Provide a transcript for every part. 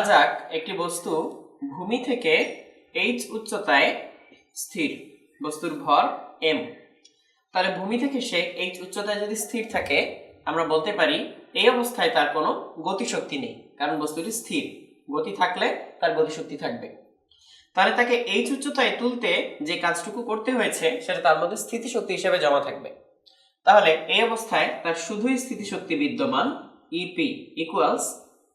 ধরা যাক, একটি বস্তু ভূমি থেকে এইচ উচ্চতায় স্থির। বস্তুর ভর এম তাহলে ভূমি থেকে সে এইচ উচ্চতায় যদি স্থির থাকে, আমরা বলতে পারি এই অবস্থায় তার কোনো গতিশক্তি নেই, কারণ বস্তুটি স্থির। গতি থাকলে তার গতিশক্তি থাকবে। তাহলে তাকে এইচ উচ্চতায় তুলতে যে কাজটুকু করতে হয়েছে, সেটা তার মধ্যে স্থিতিশক্তি হিসেবে জমা থাকবে। তাহলে এই অবস্থায় তার শুধুই স্থিতিশক্তি বিদ্যমান EP equals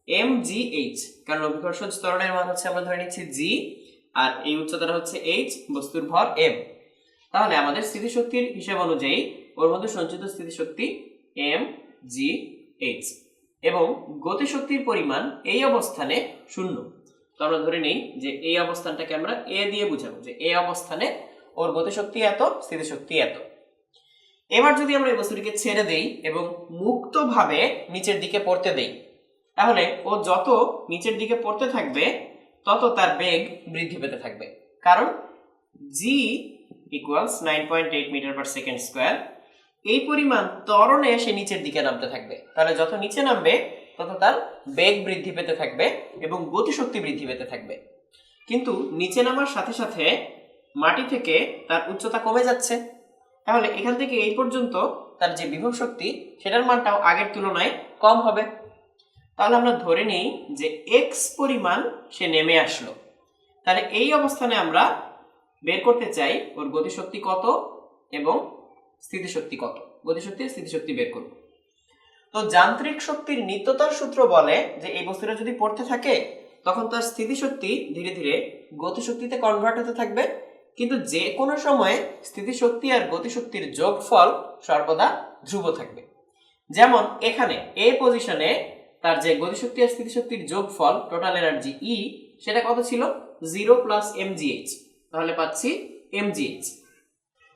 M G H কারণ অভিকর্ষজ ত্বরণের মান হচ্ছে আমরা ধরে নিচ্ছি জি আর এই উচ্চতাটা হচ্ছে এইচ বস্তুর ভর এম তাহলে আমাদের স্থিতিশক্তির হিসাব অনুযায়ী ওর মধ্যে সঞ্চিত স্থিতিশক্তি এম জি এইচ এবং গতিশক্তির পরিমাণ এই অবস্থানে শূন্য। তো আমরা ধরে নেই যে এই অবস্থানটাকে আমরা এ দিয়ে বুঝাবো, যে এই অবস্থানে ওর গতিশক্তি এত, স্থিতিশক্তি এত। এবার যদি আমরা এই বস্তুটিকে ছেড়ে দেই এবং মুক্তভাবে নিচের দিকে পড়তে দেই তাহলে ও যত নিচের দিকে পড়তে থাকবে, তত তার বেগ বৃদ্ধি পেতে থাকবে। কারণ G equals nine point eight metre per second square এই পরিমাণ ত্বরণে সে নিচের দিকে নামতে থাকবে। তাহলে যত নিচে নামবে, তত তার বেগ বৃদ্ধি পেতে থাকবে এবং গতিশক্তি বৃদ্ধি পেতে থাকবে। কিন্তু নিচে নামার সাথে সাথে মাটি থেকে তার উচ্চতা কমে যাচ্ছে। তাহলে এখান থেকে এই পর্যন্ত তার যে বিভব শক্তি, সেটার মানটাও আগের তুলনায় কম হবে। তাহলে আমরা ধরে নিই যে এক্স পরিমাণ সে নেমে আসলো। তাহলে এই অবস্থানে আমরা বের করতে চাই ওর গতিশক্তি কত এবং স্থিতিশক্তি কত। গতিশক্তি, স্থিতিশক্তি বের করব। তো যান্ত্রিক শক্তির নিত্যতার সূত্র বলে যে এই বস্তুটা যদি পড়তে থাকে, তখন তার স্থিতিশক্তি ধীরে ধীরে গতিশক্তিতে কনভার্ট হতে থাকবে। কিন্তু যে কোনো সময়ে স্থিতিশক্তি আর গতিশক্তির যোগফল সর্বদা ধ্রুব থাকবে। যেমন এখানে এ পজিশনে তার যে গতিশক্তি আর স্থিতিশক্তির যোগফল টোটাল এনার্জি ই সেটা কত ছিল? জিরো প্লাস এমজিএইচ তাহলে পাচ্ছি এমজিএইচ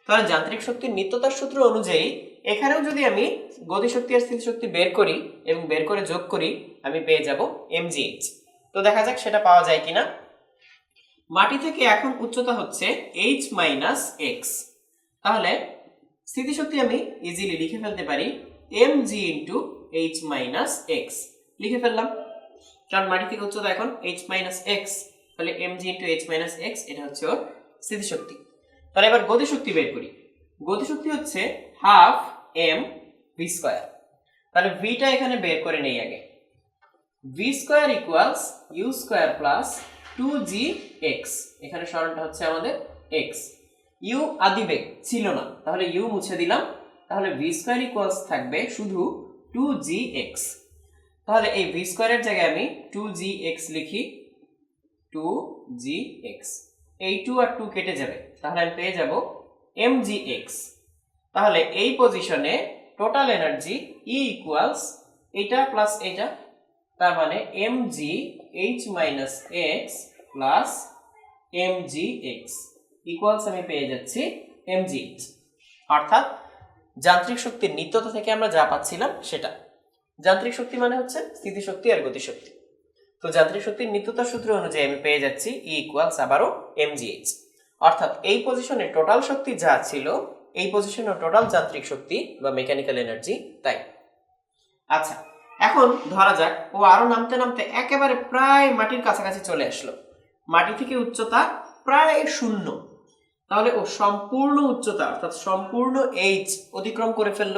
তাহলে যান্ত্রিক শক্তির নিত্যতার সূত্র অনুযায়ী, এখানেও যদি আমি গতিশক্তি আর স্থিতিশক্তি বের করি এবং বের করে যোগ করি, আমি পেয়ে যাব এমজিএইচ তো দেখা যাক সেটা পাওয়া যায় কিনা। মাটি থেকে এখন উচ্চতা হচ্ছে এইচ মাইনাস এক্স তাহলে স্থিতিশক্তি আমি ইজিলি লিখে ফেলতে পারি M G into H minus X লিখে ফেললাম। কারণ মাটি থেকে উচ্চতা এখন এইচ মাইনাস এক্স তাহলে M G into H minus X এটা হচ্ছে ওর স্থিতিশক্তি। তাহলে এবার গতিশক্তি বের করি। গতিশক্তি হচ্ছে হাফ এম ভি স্কোয়ার তাহলে ভিটা এখানে বের করে নেই আগে। V square equals U square plus two G X এখানে সরণটা হচ্ছে আমাদের এক্স ইউ আদিবেগ ছিল না। তাহলে ইউ মুছে দিলাম। তাহলে ভি স্কোয়ার ইকুয়ালস থাকবে শুধু টু জি এক্স তাহলে এই ভি স্কোয়ারের জায়গায় আমি টু জি এক্স লিখি টু জি এক্স এই টু আর টু কেটে যাবে, তাহলে আমি পেয়ে যাব এম জি এক্স তাহলে এই পজিশনে টোটাল এনার্জি ই ইকুয়ালস এটা প্লাস এটা, তার মানে M G H minus X plus M G X equals আমি পেয়ে যাচ্ছি এম জি অর্থাৎ যান্ত্রিক শক্তির নিত্যতা থেকে আমরা যা পাচ্ছিলাম সেটা। যান্ত্রিক শক্তি মানে হচ্ছে স্থিতিশক্তি আর গতিশক্তি। তো যান্ত্রিক শক্তির নিত্যতার সূত্র অনুযায়ী আমি পেয়ে যাচ্ছি ই ইকুয়ালস আবারও এমজিএইচ অর্থাৎ এই পজিশনে টোটাল শক্তি যা ছিল, এই পজিশনে টোটাল যান্ত্রিক শক্তি বা মেকানিক্যাল এনার্জি তাই। আচ্ছা এখন ধরা যাক, ও আরও নামতে নামতে একেবারে প্রায় মাটির কাছাকাছি চলে আসলো। মাটি থেকে উচ্চতা প্রায় শূন্য। তাহলে ও সম্পূর্ণ উচ্চতা, অর্থাৎ সম্পূর্ণ এইচ অতিক্রম করে ফেলল।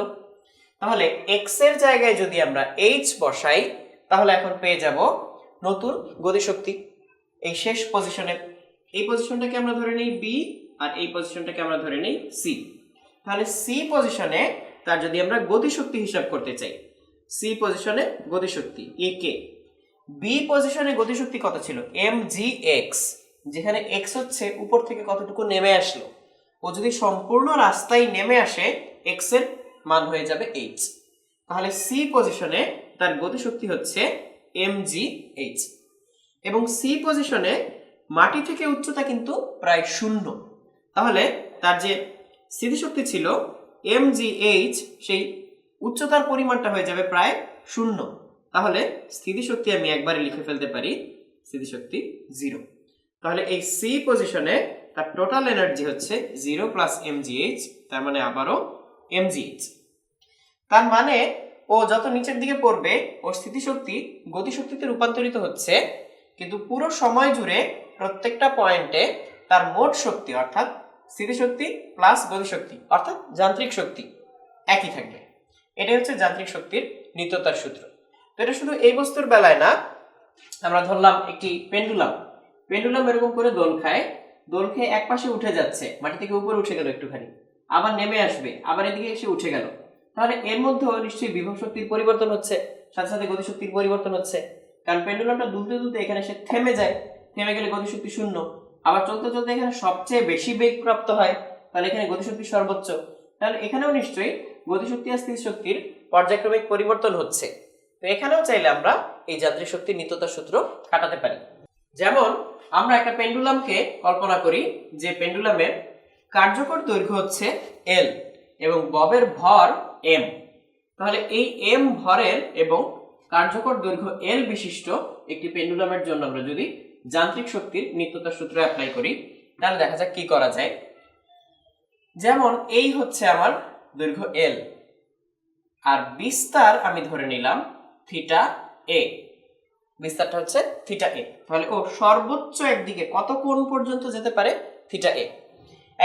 তাহলে এক্সের জায়গায় যদি আমরা এইচ বসাই, তাহলে এখন পেয়ে যাব নতুন গতিশক্তি। এই শেষ পজিশনে এই পজিশনটাকে আমরা ধরে নেই বি আর এই পজিশনটাকে আমরা ধরে নেই সি তাহলে সি পজিশনে তার যদি আমরা গতিশক্তি হিসাব করতে চাই সি পজিশনে গতিশক্তি এ কে বি পজিশনে গতিশক্তি কত ছিল? এম জি এক্স যেখানে এক্স হচ্ছে উপর থেকে কতটুকু নেমে আসলো? ও যদি সম্পূর্ণ রাস্তায় নেমে আসে এক্সের মান হয়ে যাবে এইচ তাহলে সি পজিশনে তার গতিশক্তি হচ্ছে এম জি এইচ এবং সি পজিশনে মাটি থেকে উচ্চতা কিন্তু প্রায় শূন্য। তাহলে তার যে স্থিতিশক্তি ছিল এম জি এইচ সেই উচ্চতার পরিমাণটা হয়ে যাবে প্রায় শূন্য। তাহলে স্থিতিশক্তি আমি একবারে লিখে ফেলতে পারি স্থিতিশক্তি জিরো তাহলে এই সি পজিশনে তার টোটাল এনার্জি হচ্ছে zero plus M G H তার মানে আবারও এম জি এইচ তার মানে ও যত নিচের দিকে পড়বে, ওর স্থিতিশক্তি গতিশক্তিতে রূপান্তরিত হচ্ছে, কিন্তু পুরো সময় জুড়ে প্রত্যেকটা পয়েন্টে তার মোট শক্তি, অর্থাৎ স্থিতিশক্তি প্লাস গতিশক্তি, অর্থাৎ যান্ত্রিক শক্তি একই থাকবে। এটাই হচ্ছে যান্ত্রিক শক্তির নিত্যতার সূত্র। তো এটা শুধু এই বস্তুর বেলায় না, আমরা ধরলাম একটি পেন্ডুলাম পেন্ডুলাম এরকম করে দোল খায়, দোল খেয়ে এক পাশে উঠে যাচ্ছে, মাটি থেকে উপরে উঠে গেল একটুখানি। আবার নেমে আসবে, আবার এদিকে এসে উঠে গেল। তাহলে এর মধ্যেও নিশ্চয়ই বিভব শক্তির পরিবর্তন হচ্ছে, সাথে সাথে গতিশক্তির পরিবর্তন হচ্ছে। কারণ পেন্ডুলামটা দুলতে দুলতে এখানে এসে থেমে যায়, থেমে গেলে গতিশক্তি শূন্য। আবার চলতে চলতে এখানে সবচেয়ে বেশি বেগ প্রাপ্ত হয়, তাহলে এখানে গতিশক্তি সর্বোচ্চ। তাহলে এখানেও নিশ্চয়ই গতিশক্তি আর স্থিতিশক্তির পর্যায়ক্রমিক পরিবর্তন হচ্ছে। তো এখানেও চাইলে আমরা এই যান্ত্রিক শক্তির নিত্যতার সূত্র কাটাতে পারি। যেমন আমরা একটা পেন্ডুলামকে কল্পনা করি যে পেন্ডুলামের কার্যকর দৈর্ঘ্য হচ্ছে এল এবং ববের ভর এম তাহলে এই এম ভরের এবং কার্যকর দৈর্ঘ্য এল বিশিষ্ট একটি পেন্ডুলামের জন্য আমরা যদি যান্ত্রিক শক্তির নিত্যতার সূত্র অ্যাপ্লাই করি, তাহলে দেখা যাক কি করা যায়। যেমন এই হচ্ছে আমার দৈর্ঘ্য এল আর বিস্তার আমি ধরে নিলাম থিটা এ বিস্তারটা হচ্ছে থিটা এ তাহলে ও সর্বোচ্চ একদিকে কত কোণ পর্যন্ত যেতে পারে? থিটা এ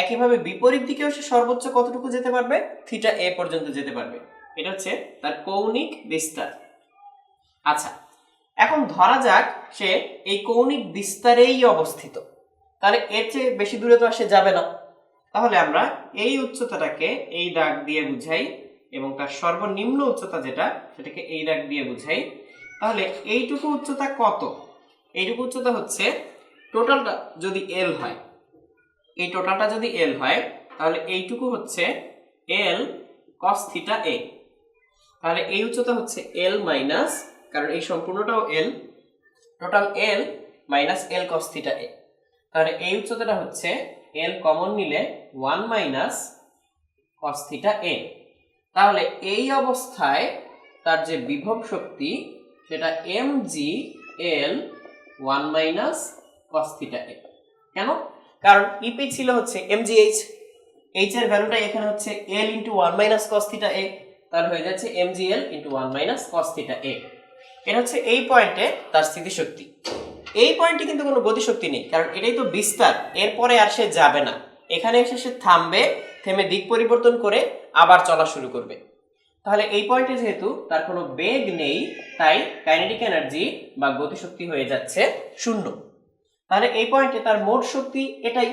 একইভাবে বিপরীত দিকেও সে সর্বোচ্চ কতটুকু যেতে পারবে? থিটা এ পর্যন্ত যেতে পারবে। এটা হচ্ছে তার কৌণিক বিস্তার। আচ্ছা এখন ধরা যাক সে এই কৌণিক বিস্তারেই অবস্থিত। তাহলে এর চেয়ে বেশি দূরে তো আর সে যাবে না। তাহলে আমরা এই উচ্চতাটাকে এই দাগ দিয়ে বুঝাই এবং তার সর্বনিম্ন উচ্চতা যেটা, সেটাকে এই দাগ দিয়ে বুঝাই। তাহলে এইটুকু উচ্চতা কত? এইটুকু উচ্চতা হচ্ছে টোটালটা যদি এল হয় এই টোটালটা যদি এল হয়, তাহলে এইটুকু হচ্ছে এল কস থিটা এ তাহলে এই উচ্চতা হচ্ছে এল মাইনাস কারণ এই সম্পূর্ণটাও L total L minus L cos theta A তাহলে এই উচ্চতাটা হচ্ছে এল কমন নিলে one minus cos theta A তাহলে এই অবস্থায় তার যে বিভব শক্তি, সেটা M G L one minus cos theta A কেন? কারণ ইপি ছিল হচ্ছে এম জি এইচ এর ভ্যালুটা এখানে হচ্ছে L into one minus cos theta A তাহলে হয়ে যাচ্ছে M G L into one minus cos theta A এটা হচ্ছে এই পয়েন্টে তার স্থিতিশক্তি। এই পয়েন্টে কিন্তু কোনো গতিশক্তি নেই, কারণ এটাই তো বিস্তার, এরপরে আর সে যাবে না। এখানে এসে সে থামবে, থেমে দিক পরিবর্তন করে আবার চলা শুরু করবে। তাহলে এই পয়েন্টে যেহেতু তার কোনো বেগ নেই, তাই কাইনেটিক এনার্জি বা গতিশক্তি হয়ে যাচ্ছে শূন্য। তাহলে এই পয়েন্টে তার মোট শক্তি এটাই।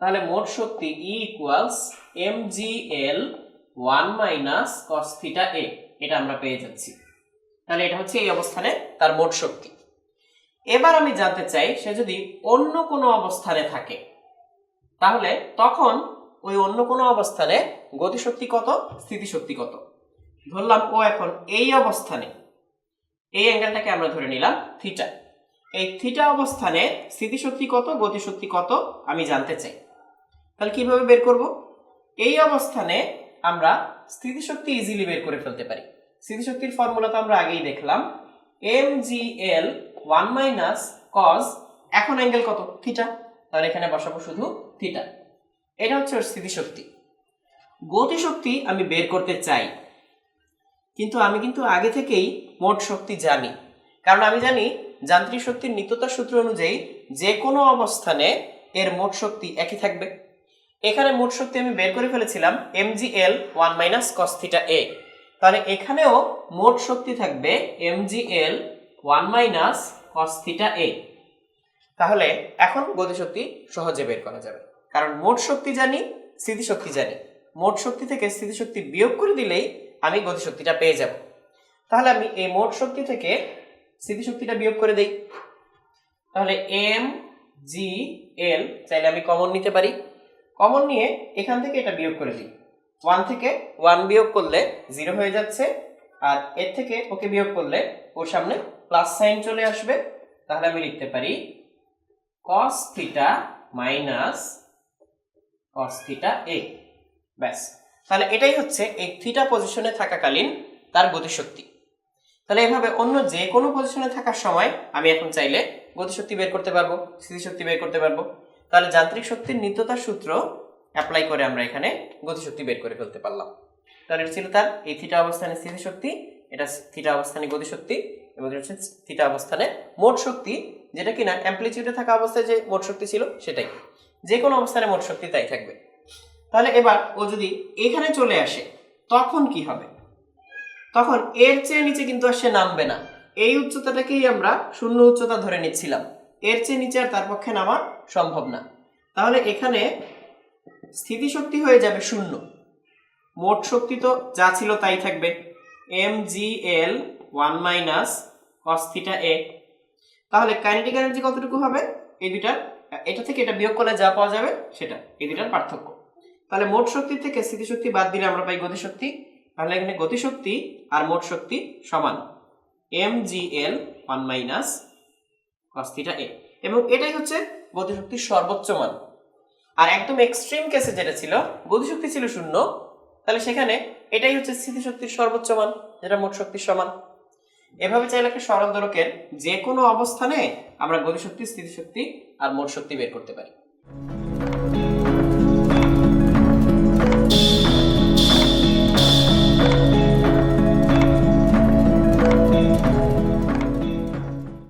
তাহলে মোট শক্তি E equals M G L one minus cos theta A এটা আমরা পেয়ে যাচ্ছি। তাহলে এটা হচ্ছে এই অবস্থানে তার মোট শক্তি। এবার আমি জানতে চাই, সে যদি অন্য কোনো অবস্থানে থাকে, তাহলে তখন ওই অন্য কোনো অবস্থানে গতিশক্তি কত? স্থিতিশক্তি কত? ধরলাম ও এখন এই অবস্থানে। এই অ্যাঙ্গেলটাকে আমরা ধরে নিলাম থিটা এই থিটা অবস্থানে স্থিতিশক্তি কত, গতিশক্তি কত, আমি জানতে চাই। তাহলে কীভাবে বের করব? এই অবস্থানে আমরা স্থিতিশক্তি ইজিলি বের করে ফেলতে পারি। স্থিতিশক্তির ফর্মুলা তো আমরা আগেই দেখলাম। M G L one minus cos এখন অ্যাঙ্গেল কত? থিটা তাহলে এখানে বসাবো শুধু থিটা এটা হচ্ছে ওর স্থিতিশক্তি। গতিশক্তি আমি বের করতে চাই। কিন্তু আমি কিন্তু আগে থেকেই মোট শক্তি জানি। কারণ আমি জানি যান্ত্রিক শক্তির নিত্যতার সূত্র অনুযায়ী যে কোনো অবস্থানে এর মোট শক্তি একই থাকবে। এখানে মোট শক্তি আমি বের করে ফেলেছিলাম M G L one minus cos theta A তাহলে এখানেও মোট শক্তি থাকবে M G L one minus cos theta A তাহলে এখন গতিশক্তি সহজে বের করা যাবে। কারণ মোট শক্তি জানি, স্থিতিশক্তি জানি। মোট শক্তি থেকে স্থিতিশক্তি বিয়োগ করে দিলেই আমি গতিশক্তিটা পেয়ে যাব। তাহলে আমি এই মোট শক্তি থেকে স্থিতিশক্তিটা বিয়োগ করে দেই। তাহলে এম জি এল চাইলে আমি কমন নিতে পারি। কমন নিয়ে এখান থেকে এটা বিয়োগ করে দিই। ওয়ান থেকে ওয়ান বিয়োগ করলে জিরো হয়ে যাচ্ছে, আর এর থেকে ওকে বিয়োগ করলে ওর সামনে প্লাস সাইন চলে আসবে। তাহলে আমি লিখতে পারি cos theta minus cos theta A ব্যাস। তাহলে এটাই হচ্ছে এই থিটা পজিশনে থাকাকালীন তার গতিশক্তি। তাহলে এভাবে অন্য যে কোনো পজিশনে থাকার সময় আমি এখন চাইলে গতিশক্তি বের করতে পারব, স্থিতিশক্তি বের করতে পারব। তাহলে যান্ত্রিক শক্তির নিত্যতার সূত্র অ্যাপ্লাই করে আমরা এখানে গতিশক্তি বের করে ফেলতে পারলাম। তাহলে এটা ছিল তার এই থিটা অবস্থানের স্থিতিশক্তি, এটা থিটা অবস্থানে গতিশক্তি এবং এটা হচ্ছে থিটা অবস্থানে মোট শক্তি, যেটা কিনা অ্যাম্পলিটিউডে থাকা অবস্থায় যে মোট শক্তি ছিল সেটাই। যে কোনো অবস্থানে মোট শক্তি তাই থাকবে। তাহলে এবার ও যদি এখানে চলে আসে, তখন কি হবে? তখন এর চেয়ে নিচে কিন্তু আর সে নামবে না। এই উচ্চতাটাকেই আমরা শূন্য উচ্চতা ধরে নিচ্ছিলাম। এর চেয়ে নিচে আর তার পক্ষে নামা সম্ভব না। তাহলে এখানে স্থিতিশক্তি হয়ে যাবে শূন্য। মোট শক্তি তো যা ছিল তাই থাকবে। M G L one minus cos theta A. তাহলে কাইনেটিক এনার্জি কতটুকু হবে? এই দুটার এটা থেকে এটা বিয়োগ করলে যা পাওয়া যাবে সেটা। এই দুটার পার্থক্য। তাহলে মোট শক্তি থেকে স্থিতিশক্তি বাদ দিলে আমরা পাই গতিশক্তি তাহলে এখানে গতিশক্তি আর মোট শক্তি সমান M G L one minus cos theta A এবং এটাই হচ্ছে গতিশক্তির সর্বোচ্চ মান। আর একদম এক্সট্রিম কেসে যেটা ছিল, গতিশক্তি ছিল শূন্য, তাহলে সেখানে এটাই হচ্ছে স্থিতিশক্তির সর্বোচ্চ মান, যেটা মোট শক্তির সমান। এভাবে চাইলে একটা সরল দোলকের যে কোনো অবস্থানে আমরা গতিশক্তি, স্থিতিশক্তি আর মোট শক্তি বের করতে পারি।